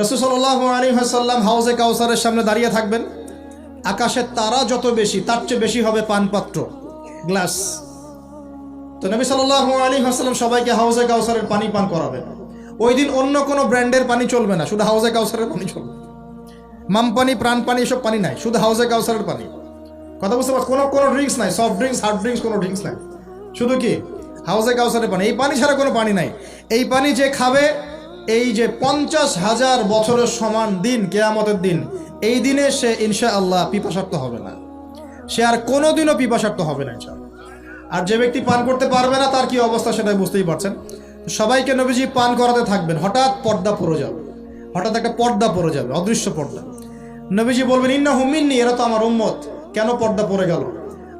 রসুসল্লাহ আলী সাল্লাম হাউজে কাউসারের সামনে দাঁড়িয়ে থাকবেন। আকাশের তারা যত বেশি, তার চেয়ে বেশি হবে পানপাত্র, গ্লাস। তো নবী সাল্লাহ আলী হাসাল্লাম সবাইকে হাউজে কাউসারের পানি পান করাবেন। ওই দিন অন্য কোনো ব্র্যান্ডের পানি চলবে না, শুধু হাউজে কাউসারের পানি চলবে। মাম পানি, প্রাণ পানি, এসব পানি নাই, শুধু হাউজে কাউসারের পানি। কথা বুঝতে পারছ কোনো কোনো ড্রিঙ্কস নাই, সফট ড্রিঙ্কস, হার্ড ড্রিঙ্কস, কোনো ড্রিঙ্কস নাই। শুধু কি? হাউজে কাউসারের পানি। এই পানি ছাড়া কোনো পানি নাই। এই পানি যে খাবে এই যে পঞ্চাশ হাজার বছরের সমান দিন, কেয়ামতের দিন, এই দিনে সে ইনশা আল্লাহ পিপাসার্থ হবে না। সে আর কোনোদিনও পিপাসার্থ হবে না, ইনশাআল্লাহ। আর যে ব্যক্তি পান করতে পারবে না, তার কি অবস্থা সেটা বুঝতেই পারছেন। সবাইকে নবীজি পান করাতে থাকবেন, হঠাৎ পর্দা পড়ে যাবে। হঠাৎ একটা পর্দা পড়ে যাবে, অদৃশ্য পর্দা। নবীজি বলবেন ইন্না হুমিননি এরা তো আমার উম্মত। কেন পর্দা পড়ে গেল?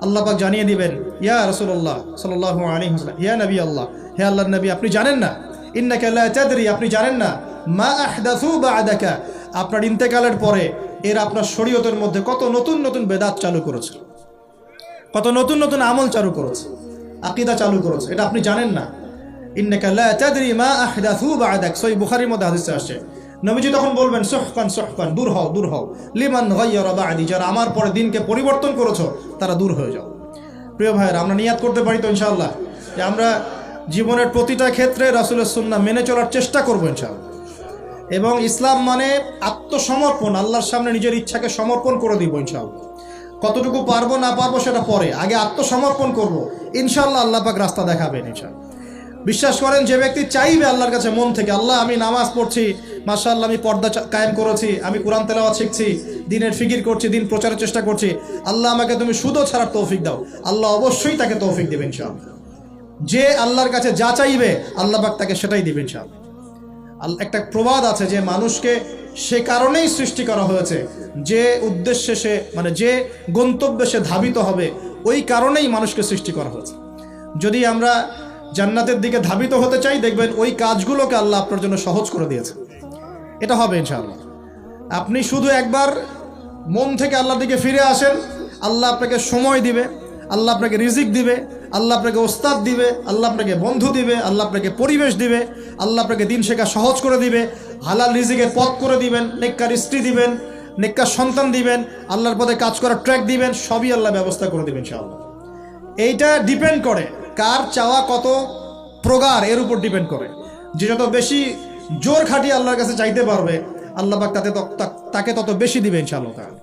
আল্লাহ পাক জানিয়ে দিবেন, ইয়া রসুল্লাহ সাল্লাহ আলী হাসলাম ইয়া নবী আল্লাহ, হে আল্লাহ নবী, আপনি জানেন না আপনি জানেন না। মা আহদাসু বা'দাকা, আপনার ইন্তেকালের পরে এর আপনার শরীয়তের মধ্যে কত নতুন নতুন বেদাত চালু করেছে। কত নতুন নতুন আমল চালু করেছে। আকিদা চালু করেছে। এটা আপনি জানেন না। লা মা সহিহ বুখারীর মধ্যে নবীজি তখন বলবেন দূর হও, দূর লিমান যারা আমার পরে দিনকে পরিবর্তন করেছ, তারা দূর হয়ে যাও। প্রিয় ভাইয়েরা, আমরা নিয়াত করতে পারি তো ইনশাআল্লাহ যে আমরা জীবনের প্রতিটা ক্ষেত্রে রাসূলের সুন্নাহ মেনে চলার চেষ্টা করব ইনশাআল্লাহ। এবং ইসলাম মানে আত্মসমর্পণ, আল্লাহর সামনে নিজের ইচ্ছাকে সমর্পণ করে দিব ইনশাআল্লাহ। কতটুকু পারব না পারব সেটা পরে, আগে আত্মসমর্পণ করব, ইনশাআল্লাহ আল্লাহ পাক রাস্তা দেখাবেন ইনশাআল্লাহ। বিশ্বাস করেন, যে ব্যক্তি চাইবে আল্লাহর কাছে মন থেকে, আল্লাহ আমি নামাজ পড়ছি, মাশাআল্লাহ আমি পর্দা কায়েম করেছি, আমি কোরআন তেলাওয়াত শিখছি, দিনের ফিকির করছি, দিন প্রচারের চেষ্টা করছি, আল্লাহ আমাকে তুমি সুদও ছাড়ার তৌফিক দাও, আল্লাহ অবশ্যই তাকে তৌফিক দেবেন ইনশাআল্লাহ। যে আল্লাহর কাছে যা চাইবে, আল্লাহ পাক তাকে সেটাই দিবেন ইনশাআল্লাহ। আল- একটা প্রবাদ আছে যে মানুষকে সে কারণেই সৃষ্টি করা হয়েছে, যে উদ্দেশ্যে সে মানে যে গন্তব্যে সে ধাবিত হবে, ওই কারণেই মানুষকে সৃষ্টি করা হয়েছে। যদি আমরা জান্নাতের দিকে ধাবিত হতে চাই, দেখবেন ওই কাজগুলোকে আল্লাহ আপনার জন্য সহজ করে দিয়েছে। এটা হবে ইনশাআল্লাহ। আপনি শুধু একবার মন থেকে আল্লাহর দিকে ফিরে আসেন, আল্লাহ আপনাকে সময় দিবে, আল্লাহ আপনাকে রিজিক দিবে আল্লাহ আপনাকে ওস্তাদ দিবে, আল্লাহ আপনাকে বন্ধু দিবে, আল্লাহ আপনাকে পরিবেশ দিবে, আল্লাহ আপনাকে দিন শেখা সহজ করে দিবে, হালাল রিজিকের পথ করে দিবেন, নেককার স্ত্রী দিবেন, নেককার সন্তান দিবেন, আল্লাহর পথে কাজ করার ট্র্যাক দিবেন, সবই আল্লাহ ব্যবস্থা করে দিবেন ইনশাআল্লাহ। এইটা ডিপেন্ড করে কার চাওয়া কত প্রগার এর উপর ডিপেন্ড করে। যে যত বেশি জোর খাটিয়ে আল্লাহর কাছে চাইতে পারবে, আল্লাহ পাক তাতে তাকে তত বেশি দিবে ইনশাআল্লাহ তাআলা।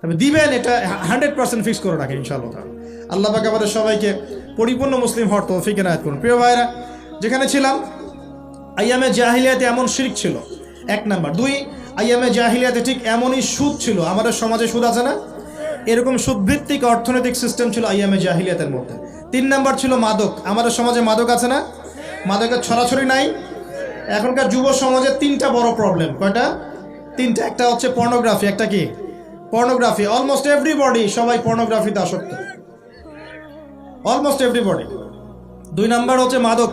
তবে দিবেন এটা হান্ড্রেড পার্সেন্ট ফিক্স করে রাখেন ইনশাআল্লাহ তাআলা। আল্লাহ পাক আমাদের সবাইকে পরিপূর্ণ মুসলিম হওয়ার তৌফিক এনায়েত করুন। প্রিয় ভাইরা যেখানে ছিলাম, আইয়ামে জাহিলিয়াতে এমন শিরক ছিল, এক নাম্বার। দুই, আইয়ামে জাহিলিয়াতে ঠিক এমনই সুদ ছিল, আমাদের সমাজে সুদ আছে না? এরকম সুদভিত্তিক অর্থনৈতিক সিস্টেম ছিল আইয়ামে জাহিলিয়াতের মধ্যে। তিন নাম্বার ছিল মাদক, আমাদের সমাজে মাদক আছে না? মাদকের ছড়াছড়ি নাই। এখনকার যুব সমাজের তিনটা বড় প্রবলেম কয়টা? তিনটা। একটা হচ্ছে পর্নোগ্রাফি একটা কি? পর্নোগ্রাফি অলমোস্ট এভরিবডি সবাই পর্নোগ্রাফিতে আসক্ত। অলমোস্ট এভরিবডি দুই নাম্বার হচ্ছে মাদক।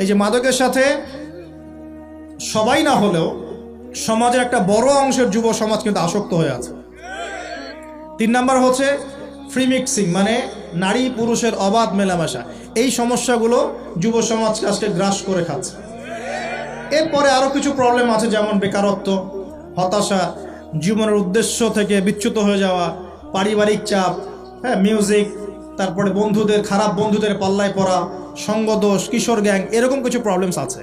এই যে মাদকের সাথে সবাই না হলেও সমাজের একটা বড় অংশের যুব সমাজ কিন্তু আসক্ত হয়ে আছে। তিন নাম্বার হচ্ছে ফ্রি মিক্সিং মানে নারী পুরুষের অবাধ মেলামেশা। এই সমস্যাগুলো যুব সমাজকে আজকে গ্রাস করে খাচ্ছে। এরপরে আরও কিছু প্রবলেম আছে, যেমন বেকারত্ব, হতাশা, জীবনের উদ্দেশ্য থেকে বিচ্যুত হয়ে যাওয়া, পারিবারিক চাপ হ্যাঁ মিউজিক তারপরে বন্ধুদের, খারাপ বন্ধুদের পাল্লায় পড়া, সঙ্গদোষ, কিশোর গ্যাং, এরকম কিছু প্রবলেমস আছে।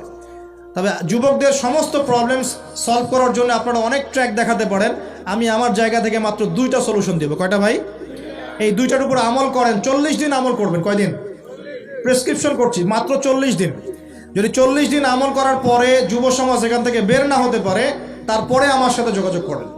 তবে যুবকদের সমস্ত প্রবলেমস সলভ করার জন্য আপনারা অনেক ট্র্যাক দেখাতে পারেন। আমি আমার জায়গা থেকে মাত্র দুইটা সলিউশন দেবো। কয়টা ভাই? এই দুইটার উপর আমল করেন, চল্লিশ দিন আমল করবেন। কয়দিন? প্রেসক্রিপশন করছি, মাত্র চল্লিশ দিন। যদি চল্লিশ দিন আমল করার পরে যুব সমাজ এখান থেকে বের না হতে পারে, তারপরে আমার সাথে যোগাযোগ করেন।